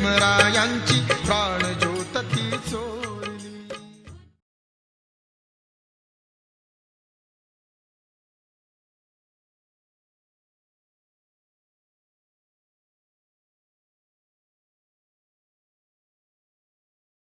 भीमरायांची प्राण ज्योत ती चोरली.